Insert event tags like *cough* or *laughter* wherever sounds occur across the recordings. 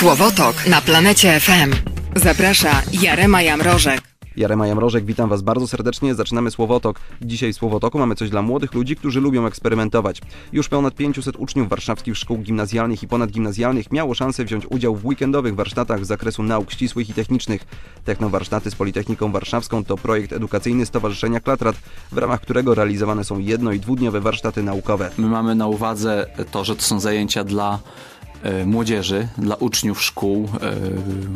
Słowotok na planecie FM. Zaprasza Jarema Jamrożek. Jarema Jamrożek, witam Was bardzo serdecznie. Zaczynamy Słowotok. Dzisiaj w Słowotoku mamy coś dla młodych ludzi, którzy lubią eksperymentować. Już ponad 500 uczniów warszawskich szkół gimnazjalnych i ponadgimnazjalnych miało szansę wziąć udział w weekendowych warsztatach z zakresu nauk ścisłych i technicznych. Technowarsztaty z Politechniką Warszawską to projekt edukacyjny Stowarzyszenia Klatrat, w ramach którego realizowane są jedno- i dwudniowe warsztaty naukowe. My mamy na uwadze to, że to są zajęcia dla młodzieży, dla uczniów szkół e,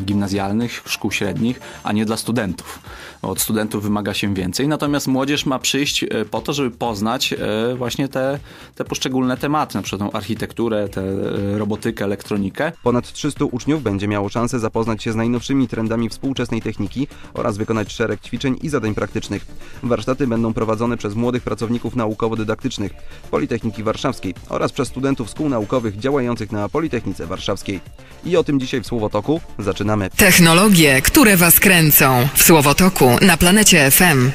gimnazjalnych, szkół średnich, a nie dla studentów. Od studentów wymaga się więcej, natomiast młodzież ma przyjść e, po to, żeby poznać e, właśnie te, te poszczególne tematy, na przykład tą architekturę, tę e, robotykę, elektronikę. Ponad 300 uczniów będzie miało szansę zapoznać się z najnowszymi trendami współczesnej techniki oraz wykonać szereg ćwiczeń i zadań praktycznych. Warsztaty będą prowadzone przez młodych pracowników naukowo-dydaktycznych Politechniki Warszawskiej oraz przez studentów szkół naukowych działających na Politechnice Warszawskiej. I o tym dzisiaj w Słowotoku zaczynamy. Technologie, które Was kręcą. W Słowotoku na planecie FM.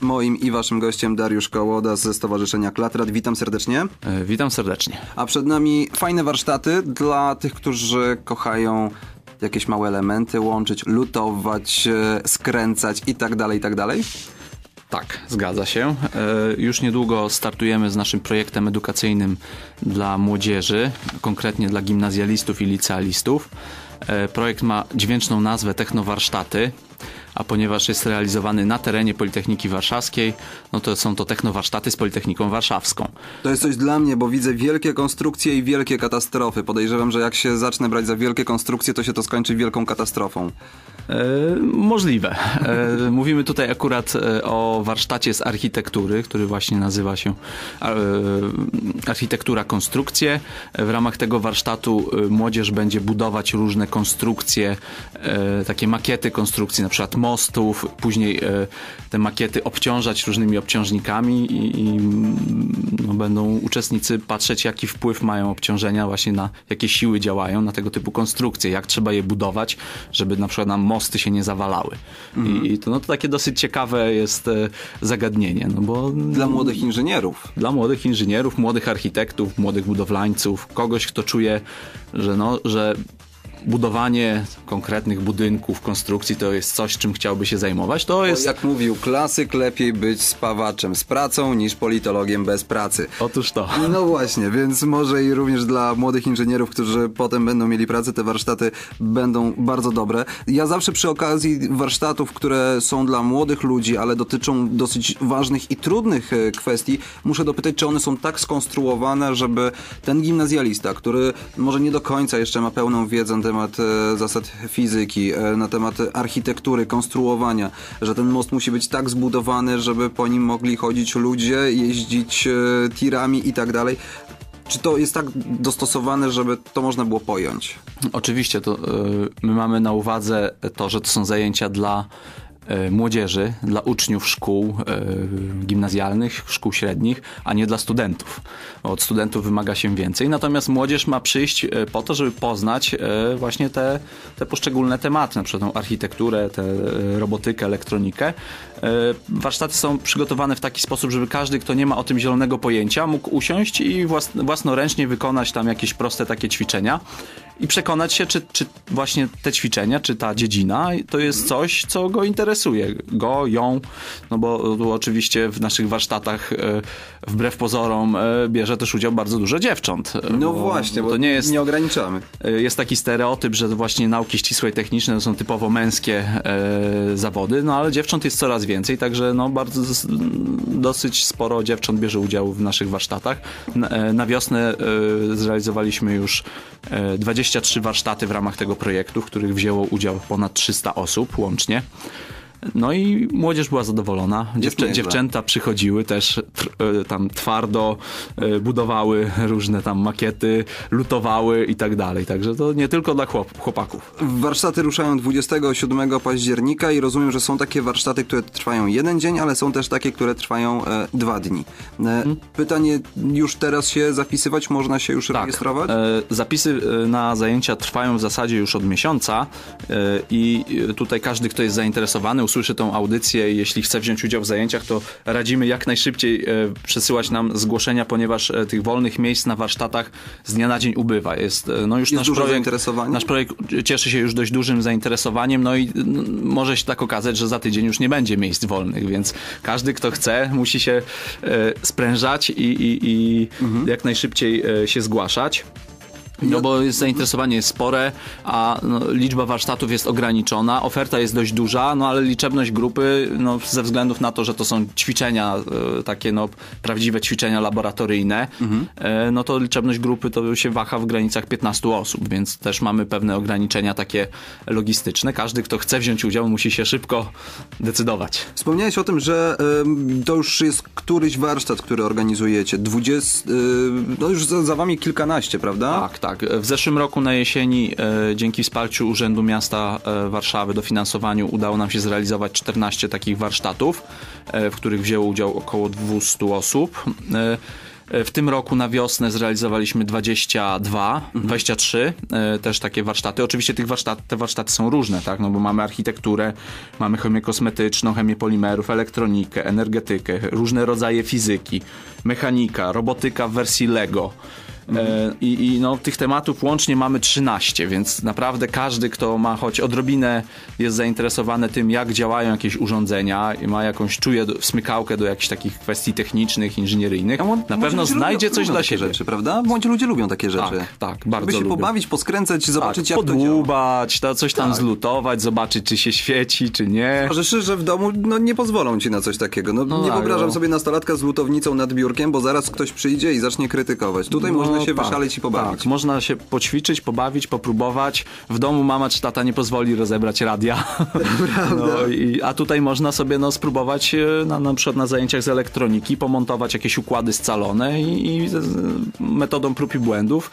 Moim i waszym gościem Dariusz Kołoda ze Stowarzyszenia Klatrat. Witam serdecznie. E, Witam serdecznie. A przed nami fajne warsztaty dla tych, którzy kochają jakieś małe elementy łączyć, lutować, e, skręcać i tak dalej, i tak dalej. Tak, zgadza się. E, Już niedługo startujemy z naszym projektem edukacyjnym dla młodzieży, konkretnie dla gimnazjalistów i licealistów. E, Projekt ma dźwięczną nazwę Technowarsztaty, a ponieważ jest realizowany na terenie Politechniki Warszawskiej, no to są to technowarsztaty z Politechniką Warszawską. To jest coś dla mnie, bo widzę wielkie konstrukcje i wielkie katastrofy. Podejrzewam, że jak się zacznę brać za wielkie konstrukcje, to się to skończy wielką katastrofą. E, możliwe. E, mówimy tutaj akurat e, o warsztacie z architektury, który właśnie nazywa się Architektura Konstrukcje. W ramach tego warsztatu młodzież będzie budować różne konstrukcje, takie makiety konstrukcji, na przykład mostów, później te makiety obciążać różnymi obciążnikami i, i no, będą uczestnicy patrzeć, jaki wpływ mają obciążenia właśnie na jakie siły działają na tego typu konstrukcje, jak trzeba je budować, żeby na przykład nam mosty się nie zawalały. I, I to, no, to takie dosyć ciekawe jest e, zagadnienie, no bo Dla młodych inżynierów. dla młodych inżynierów, młodych architektów, młodych budowlańców, kogoś, kto czuje, że, no, że budowanie konkretnych budynków, konstrukcji to jest coś, czym chciałby się zajmować, to jest... Jak mówił klasyk, lepiej być spawaczem z pracą niż politologiem bez pracy. Otóż to. No właśnie, więc może i również dla młodych inżynierów, którzy potem będą mieli pracę, te warsztaty będą bardzo dobre. Ja zawsze przy okazji warsztatów, które są dla młodych ludzi, ale dotyczą dosyć ważnych i trudnych e, kwestii, muszę dopytać, czy one są tak skonstruowane, żeby ten gimnazjalista, który może nie do końca jeszcze ma pełną wiedzę na temat e, zasad fizyki, e, na temat architektury, konstruowania, że ten most musi być tak zbudowany, żeby po nim mogli chodzić ludzie, jeździć e, tirami i tak dalej. Czy to jest tak dostosowane, żeby to można było pojąć? Oczywiście, to my mamy na uwadze to, że to są zajęcia dla młodzieży, dla uczniów szkół y, gimnazjalnych, szkół średnich, a nie dla studentów. Od studentów wymaga się więcej, natomiast młodzież ma przyjść y, po to, żeby poznać właśnie te, te poszczególne tematy, na przykład tą architekturę, tę robotykę, elektronikę. Warsztaty są przygotowane w taki sposób, żeby każdy, kto nie ma o tym zielonego pojęcia, mógł usiąść i włas, własnoręcznie wykonać tam jakieś proste takie ćwiczenia i przekonać się, czy, czy właśnie te ćwiczenia, czy ta dziedzina to jest coś, co go interesuje. Go, ją, no bo oczywiście w naszych warsztatach e, wbrew pozorom e, bierze też udział bardzo dużo dziewcząt. e, No właśnie, bo to nie jest nie ograniczamy. Jest taki stereotyp, że właśnie nauki ścisłe i techniczne to są typowo męskie zawody, no ale dziewcząt jest coraz więcej, także no bardzo dosyć sporo dziewcząt bierze udział w naszych warsztatach. Na, na wiosnę zrealizowaliśmy już e, 23 warsztaty w ramach tego projektu, w których wzięło udział ponad 300 osób łącznie. No i młodzież była zadowolona. Dziewczę, dziewczęta przychodziły też tr, e, tam twardo, e, budowały różne tam makiety, lutowały i tak dalej. Także to nie tylko dla chłop, chłopaków. Warsztaty ruszają 27 października i rozumiem, że są takie warsztaty, które trwają jeden dzień, ale są też takie, które trwają e, dwa dni. E, Pytanie, już teraz się zapisywać? Można się już rejestrować? E, Zapisy e, na zajęcia trwają w zasadzie już od miesiąca i tutaj każdy, kto jest zainteresowany, usłyszy tą audycję i jeśli chce wziąć udział w zajęciach, to radzimy jak najszybciej e, przesyłać nam zgłoszenia, ponieważ e, tych wolnych miejsc na warsztatach z dnia na dzień ubywa. Jest, e, no już Jest nasz projekt, nasz projekt cieszy się już dość dużym zainteresowaniem, no i może się tak okazać, że za tydzień już nie będzie miejsc wolnych, więc każdy, kto chce, musi się sprężać i, i, i Mhm. jak najszybciej się zgłaszać. No bo jest zainteresowanie jest spore, a no, liczba warsztatów jest ograniczona, oferta jest dość duża, no ale liczebność grupy, no, ze względów na to, że to są ćwiczenia, e, takie no, prawdziwe ćwiczenia laboratoryjne, e, no to liczebność grupy to się waha w granicach 15 osób, więc też mamy pewne ograniczenia takie logistyczne. Każdy, kto chce wziąć udział, musi się szybko decydować. Wspomniałeś o tym, że ym, to już jest któryś warsztat, który organizujecie. 20, y, no już za, za wami kilkanaście, prawda? Tak, tak. W zeszłym roku na jesieni e, dzięki wsparciu Urzędu Miasta e, Warszawy, dofinansowaniu udało nam się zrealizować 14 takich warsztatów, e, w których wzięło udział około 200 osób. W tym roku na wiosnę zrealizowaliśmy 22, 23 e, też takie warsztaty. Oczywiście tych warsztat, te warsztaty są różne, tak? No bo mamy architekturę, mamy chemię kosmetyczną, chemię polimerów, elektronikę, energetykę, różne rodzaje fizyki, mechanika, robotyka w wersji Lego. E, I, I no, tych tematów łącznie mamy 13, więc naprawdę każdy, kto ma choć odrobinę, jest zainteresowany tym, jak działają jakieś urządzenia i ma jakąś, czuje do, smykałkę do jakichś takich kwestii technicznych, inżynieryjnych, A mo- na pewno znajdzie lubią, coś lubią dla siebie. rzeczy, prawda? Młodzi ludzie lubią takie rzeczy. Tak, tak, bardzo Żeby się lubią. pobawić, poskręcać, zobaczyć tak, jak podłubać, to coś tam zlutować, zobaczyć, czy się świeci, czy nie. Rzeczy, że w domu no, nie pozwolą ci na coś takiego. No, No nie tak, wyobrażam no. sobie nastolatka z lutownicą nad biurkiem, bo zaraz ktoś przyjdzie i zacznie krytykować. Tutaj No, można się tak, wyszaleć i pobawić. Tak, można się poćwiczyć, pobawić, popróbować. W domu mama czy tata nie pozwoli rozebrać radia. No, i, a tutaj można sobie no, spróbować e, na, na przykład na zajęciach z elektroniki pomontować jakieś układy scalone i, i metodą prób i błędów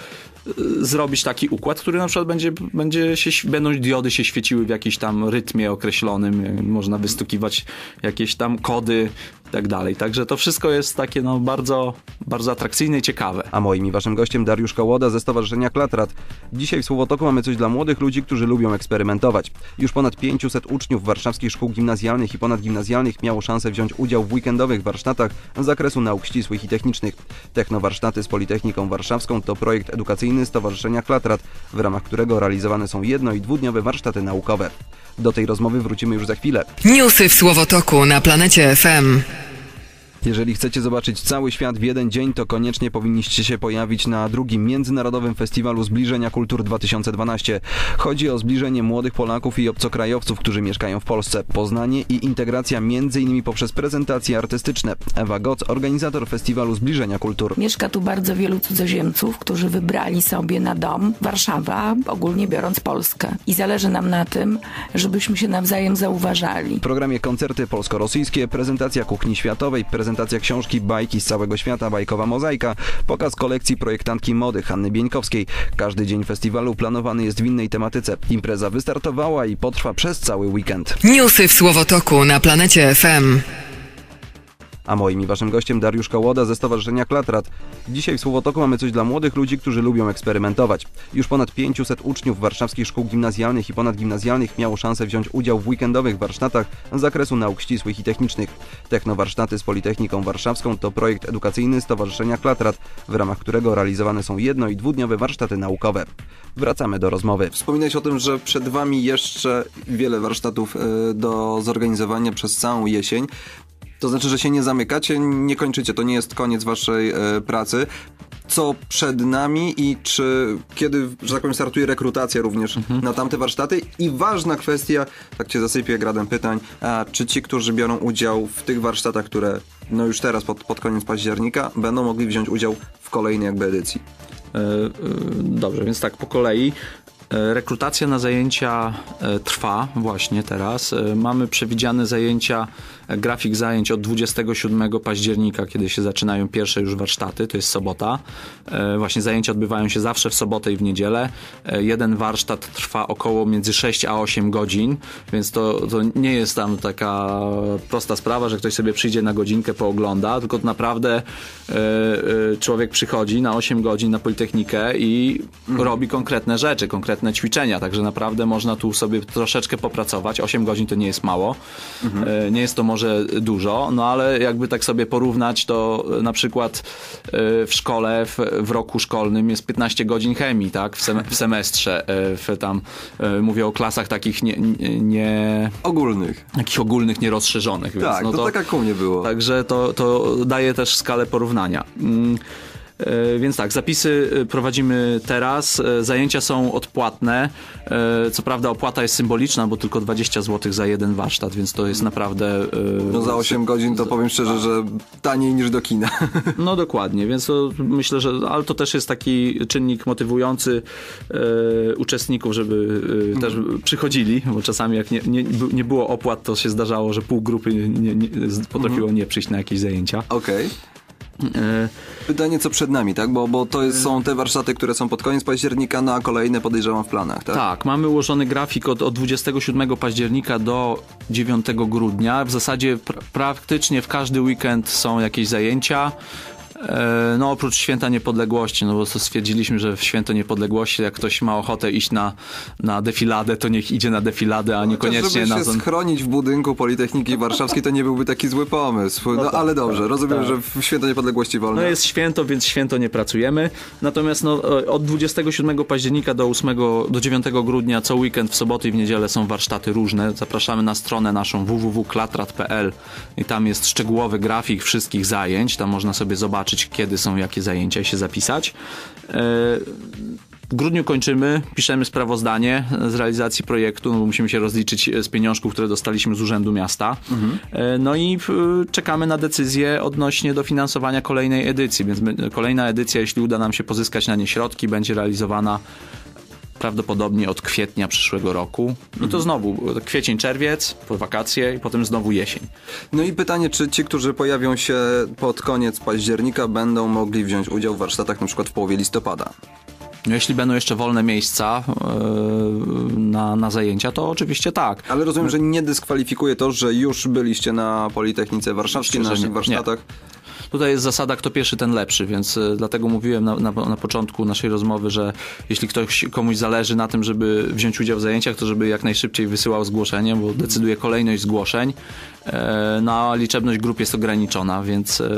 zrobić taki układ, który na przykład będzie, będzie się, będą diody się świeciły w jakimś tam rytmie określonym, e, można wystukiwać jakieś tam kody i tak dalej. Także to wszystko jest takie no, bardzo, bardzo atrakcyjne i ciekawe. A moim i waszym gościem Dariusz Kołoda ze Stowarzyszenia Klatrat. Dzisiaj w Słowotoku mamy coś dla młodych ludzi, którzy lubią eksperymentować. Już ponad 500 uczniów warszawskich szkół gimnazjalnych i ponadgimnazjalnych miało szansę wziąć udział w weekendowych warsztatach z zakresu nauk ścisłych i technicznych. Technowarsztaty z Politechniką Warszawską to projekt edukacyjny Stowarzyszenia Klatrat, w ramach którego realizowane są jedno- i dwudniowe warsztaty naukowe. Do tej rozmowy wrócimy już za chwilę. Newsy w Słowotoku na planecie FM. Jeżeli chcecie zobaczyć cały świat w jeden dzień, to koniecznie powinniście się pojawić na drugim Międzynarodowym Festiwalu Zbliżenia Kultur 2012. Chodzi o zbliżenie młodych Polaków i obcokrajowców, którzy mieszkają w Polsce. Poznanie i integracja m.in. poprzez prezentacje artystyczne. Ewa Goc, organizator Festiwalu Zbliżenia Kultur. Mieszka tu bardzo wielu cudzoziemców, którzy wybrali sobie na dom Warszawa, ogólnie biorąc Polskę. I zależy nam na tym, żebyśmy się nawzajem zauważali. W programie koncerty polsko-rosyjskie, prezentacja kuchni światowej, prezentacja książki Bajki z całego świata, bajkowa mozaika, pokaz kolekcji projektantki mody Hanny Bieńkowskiej. Każdy dzień festiwalu planowany jest w innej tematyce. Impreza wystartowała i potrwa przez cały weekend. Newsy w Słowotoku na planecie FM. A moim i waszym gościem Dariusz Kołoda ze Stowarzyszenia Klatrat. Dzisiaj w Słowotoku mamy coś dla młodych ludzi, którzy lubią eksperymentować. Już ponad 500 uczniów warszawskich szkół gimnazjalnych i ponadgimnazjalnych miało szansę wziąć udział w weekendowych warsztatach z zakresu nauk ścisłych i technicznych. Technowarsztaty z Politechniką Warszawską to projekt edukacyjny Stowarzyszenia Klatrat, w ramach którego realizowane są jedno- i dwudniowe warsztaty naukowe. Wracamy do rozmowy. Wspominałeś o tym, że przed wami jeszcze wiele warsztatów e, do zorganizowania przez całą jesień. To znaczy, że się nie zamykacie, nie kończycie, to nie jest koniec waszej e, pracy. Co przed nami i czy kiedy, że tak powiem, startuje rekrutacja również na tamte warsztaty? I ważna kwestia, tak cię zasypię gradem pytań, a czy ci, którzy biorą udział w tych warsztatach, które no już teraz pod, pod koniec października, będą mogli wziąć udział w kolejnej jakby edycji? E, e, Dobrze, więc tak po kolei. E, Rekrutacja na zajęcia e, trwa właśnie teraz. E, Mamy przewidziane zajęcia, grafik zajęć od 27 października, kiedy się zaczynają pierwsze już warsztaty, to jest sobota. Właśnie zajęcia odbywają się zawsze w sobotę i w niedzielę. Jeden warsztat trwa około między 6 a 8 godzin, więc to, to nie jest tam taka prosta sprawa, że ktoś sobie przyjdzie na godzinkę, poogląda, tylko naprawdę człowiek przychodzi na 8 godzin na Politechnikę i robi konkretne rzeczy, konkretne świetne ćwiczenia, także naprawdę można tu sobie troszeczkę popracować. 8 godzin to nie jest mało, e, nie jest to może dużo, no ale jakby tak sobie porównać, to na przykład e, w szkole, w, w roku szkolnym jest 15 godzin chemii, tak, w, sem- w semestrze, e, w tam, mówię o klasach takich nie, nie, Ogólnych. takich ogólnych, nierozszerzonych. Więc Tak, no to, tak jak u mnie było. Także to, to daje też skalę porównania. E, Więc tak, zapisy e, prowadzimy teraz. e, Zajęcia są odpłatne. Co prawda opłata jest symboliczna, bo tylko 20 zł za jeden warsztat, więc to jest naprawdę. No za 8 godzin to powiem szczerze, że taniej niż do kina. *laughs* No dokładnie, więc to myślę, że ale to też jest taki czynnik motywujący uczestników, żeby też przychodzili, bo czasami jak nie, nie, nie było opłat, to się zdarzało, że pół grupy nie, nie, potrafiło nie przyjść na jakieś zajęcia. Okej. E, Pytanie co przed nami, tak? Bo, bo to jest, są te warsztaty, które są pod koniec października, no a kolejne podejrzewam w planach, tak? Tak, mamy ułożony grafik od, od 27 października do 9 grudnia. W zasadzie pr- praktycznie w każdy weekend są jakieś zajęcia. E, No oprócz Święta Niepodległości, no bo stwierdziliśmy, że w Święto Niepodległości jak ktoś ma ochotę iść na, na defiladę, to niech idzie na defiladę, a niekoniecznie na... żeby się schronić w budynku Politechniki Warszawskiej, to nie byłby taki zły pomysł. No, ale dobrze, rozumiem, tak. że w Święto Niepodległości wolno. No jest święto, więc święto nie pracujemy. Natomiast no, od 27 października do 8, do 9 grudnia co weekend w soboty i w niedzielę są warsztaty różne. Zapraszamy na stronę naszą www.klatrat.pl i tam jest szczegółowy grafik wszystkich zajęć. Tam można sobie zobaczyć, kiedy są jakie zajęcia i się zapisać. E, w grudniu kończymy, piszemy sprawozdanie z realizacji projektu, no bo musimy się rozliczyć z pieniążków, które dostaliśmy z Urzędu Miasta. E, No i e, czekamy na decyzję odnośnie dofinansowania kolejnej edycji, więc kolejna edycja, jeśli uda nam się pozyskać na nie środki, będzie realizowana prawdopodobnie od kwietnia przyszłego roku. I to znowu kwiecień, czerwiec, po wakacje i potem znowu jesień. No i pytanie, czy ci, którzy pojawią się pod koniec października, będą mogli wziąć udział w warsztatach na przykład w połowie listopada? No jeśli będą jeszcze wolne miejsca e, na, na zajęcia, to oczywiście tak. Ale rozumiem, że nie dyskwalifikuje to, że już byliście na Politechnice Warszawskiej, na naszych nie. Tutaj jest zasada, kto pierwszy, ten lepszy, więc e, dlatego mówiłem na, na, na początku naszej rozmowy, że jeśli ktoś komuś zależy na tym, żeby wziąć udział w zajęciach, to żeby jak najszybciej wysyłał zgłoszenie, bo decyduje kolejność zgłoszeń. E, no, a liczebność grup jest ograniczona, więc e,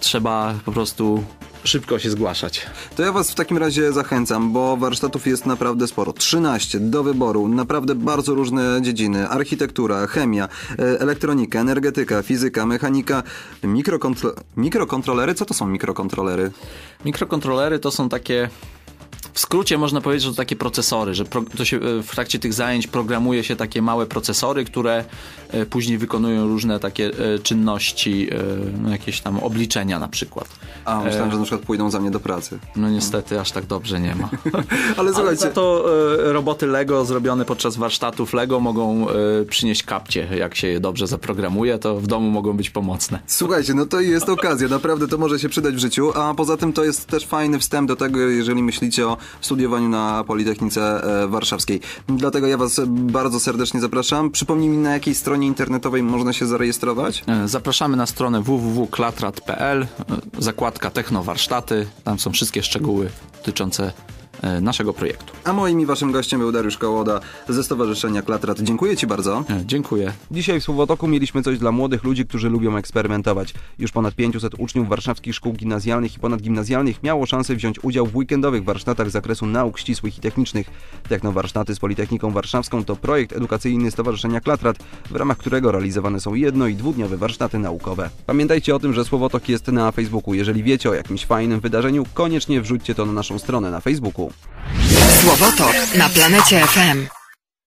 trzeba po prostu szybko się zgłaszać. To ja was w takim razie zachęcam, bo warsztatów jest naprawdę sporo. 13 do wyboru, naprawdę bardzo różne dziedziny. Architektura, chemia, e, elektronika, energetyka, fizyka, mechanika, mikrokontro mikrokontrolery. Co to są mikrokontrolery? Mikrokontrolery to są takie. W skrócie można powiedzieć, że to takie procesory, że pro, to się, e, w trakcie tych zajęć programuje się takie małe procesory, które później wykonują różne takie e, czynności, e, no jakieś tam obliczenia na przykład. A, myślałem, że na przykład pójdą za mnie do pracy. No niestety aż tak dobrze nie ma. *laughs* Ale Ale słuchajcie, za to e, roboty Lego zrobione podczas warsztatów Lego mogą e, przynieść kapcie. Jak się je dobrze zaprogramuje, to w domu mogą być pomocne. Słuchajcie, no to jest okazja, naprawdę to może się przydać w życiu, a poza tym to jest też fajny wstęp do tego, jeżeli myślicie o studiowaniu na Politechnice e, Warszawskiej. Dlatego ja was bardzo serdecznie zapraszam. Przypomnij mi, na jakiej stronie internetowej można się zarejestrować? E, Zapraszamy na stronę www.klatrat.pl, e, zakładka Technowarsztaty. Tam są wszystkie szczegóły dotyczące naszego projektu. A moim i waszym gościem był Dariusz Kołoda ze Stowarzyszenia Klatrat. Dziękuję ci bardzo. E, Dziękuję. Dzisiaj w Słowotoku mieliśmy coś dla młodych ludzi, którzy lubią eksperymentować. Już ponad 500 uczniów warszawskich szkół gimnazjalnych i ponadgimnazjalnych miało szansę wziąć udział w weekendowych warsztatach z zakresu nauk ścisłych i technicznych. Technowarsztaty z Politechniką Warszawską to projekt edukacyjny Stowarzyszenia Klatrat, w ramach którego realizowane są jedno- i dwudniowe warsztaty naukowe. Pamiętajcie o tym, że Słowotok jest na Facebooku. Jeżeli wiecie o jakimś fajnym wydarzeniu, koniecznie wrzućcie to na naszą stronę na Facebooku. Słowotok na planecie FM.